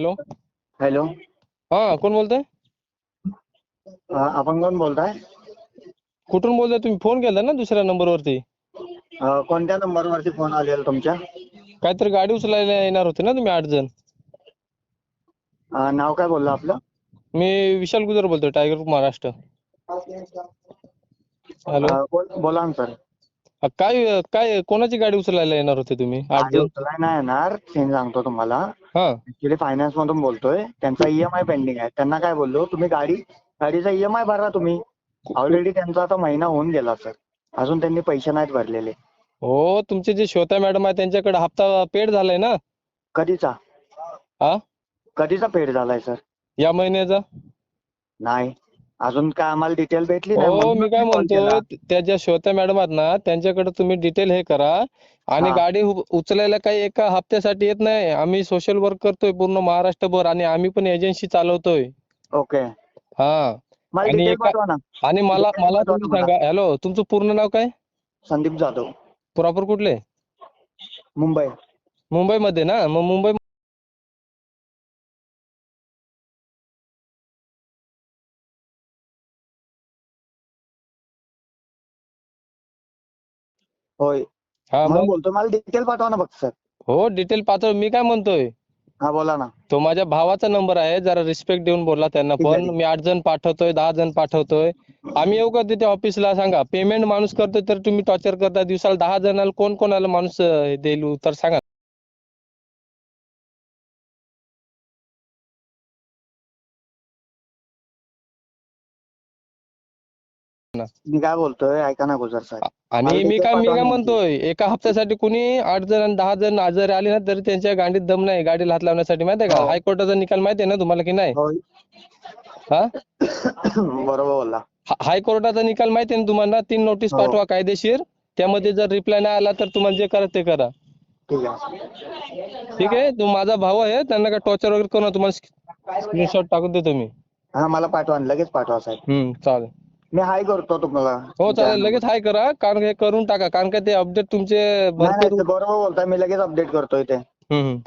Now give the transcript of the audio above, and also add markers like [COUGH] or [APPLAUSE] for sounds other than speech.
Hello. Hello. हा कोण बोलतंय? आपण कोण बोलताय? कुठून बोलताय तुम्ही? फोन केला ना दुसऱ्या नंबरवरती. अ, कोणत्या नंबरवरती फोन आलेला तुमच्या? काहीतरी गाडी उचलायला येणार होते ना तुम्ही आठ जण. अ, नाव काय बोललं आपलं? मी विशाल गुजर बोलतोय टायगर ग्रुप महाराष्ट्र हॅलो. अ, बोल- बोला ना सर. अ, काय काय कोणाची गाडी उचलायला येणार होते तुम्ही? आठ गाडी जण उचलाय नाही येणार सीन सांगतो तुम्हाला. हा. ऍक्च्युली फायनान्स मधून बोलतोय. त्यांचा ईएमआय पेंडिंग आहे. त्यांना काय बोललो तुम्ही गाडी गाडीचा ईएमआय भरा तुम्ही. ऑलरेडी त्यांचा आता महिना होऊन गेला सर अजून त्यांनी पैसे नाहीत भरलेले. हो तुमचे जे श्वेता मॅडम आहे त्यांच्याकडे हप्ता पेड झालाय ना? कधीचा? हा? कधीचा पेड झालाय सर या महिन्याचा? नाही. अजून काय आम्हाला डिटेल भेटली नाही हो म्हणून मी काय call केला. म्हणतो त्या ज्या श्वेता मॅडम आहेत ना त्यांच्याकडे तुम्ही डिटेल हे करा. आणि हा. गाडी उ- उचलायला काही एका हप्त्यासाठी येत नाही. आम्ही सोशल वर्क करतोय पूर्ण महाराष्ट्रभर आणि आम्ही पण एजन्सी चालवतोय. ओके. हा. मला आणि डिटेल एका- पाठवा ना. आणि मला Detail मला तुम्ही. सांगा. हॅलो तुमचं पूर्ण नाव काय? संदीप जाधव. प्रॉपर कुठले? मुंबई. मुंबईमध्ये ना? मग मुंबई होय. हा म्हणून मग? बोलतो मला डिटेल पाठवा ना फक्त सर हो डिटेल पाठव मी काय म्हणतोय? हा बोला ना. तो माझ्या भावाचा नंबर आहे जरा रिस्पेक्ट देऊन बोला त्यांना ठीक आहे, पण ठीक. मी आठ जण पाठवतोय दहा जण पाठवतोय. आम्ही येऊ का तिथे ऑफिसला सांगा. पेमेंट माणूस करतोय तर तुम्ही टॉर्चर करता. दिवसाला दहा जणाला कोण कोणाला माणूस अं, देईल? उत्तर सांगा. मी काय बोलतोय? ऐका ना गुजर साहेब. आणि मला मी काय मी पाठवा काय ना म्हणतोय? एका हप्त्यासाठी कुणी आठ जण आणि दहा जण आजारी आले ना तरी त्यांच्या गांडीत दम नाही. गाडीला हात लावण्यासाठी माहितीये का? हो. हायकोर्टाचा निकाल माहितीये ना तुम्हाला की नाही? होय. हा? [COUGHS] बरोबर बोलला. हा- हायकोर्टाचा निकाल माहिती आहे ना तुम्हाला? तीन नोटीस हो. पाठवा कायदेशीर. त्यामध्ये जर रिप्लाय नाही आला तर तुम्हाला जे करा ते करा. ठीक आहे. ठीक आहे? तो माझा भाऊ आहे. त्यांना काय टॉर्चर वगैरे करू नका. तुम्हाला स्क्रीनशॉट टाकून देतो मी. हा मला पाठवा लगेच पाठवा साहेब. हम्म चालेल. मी हाय करतो तुम्हाला. हो चालेल. लगेच हाय करा. कारण हे करून टाका. कारण का ते अपडेट तुमचे नाही नाही भरपूर ते बरोबर बोलताय. मी लगेच अपडेट करतोय ते. हम्म हम्म.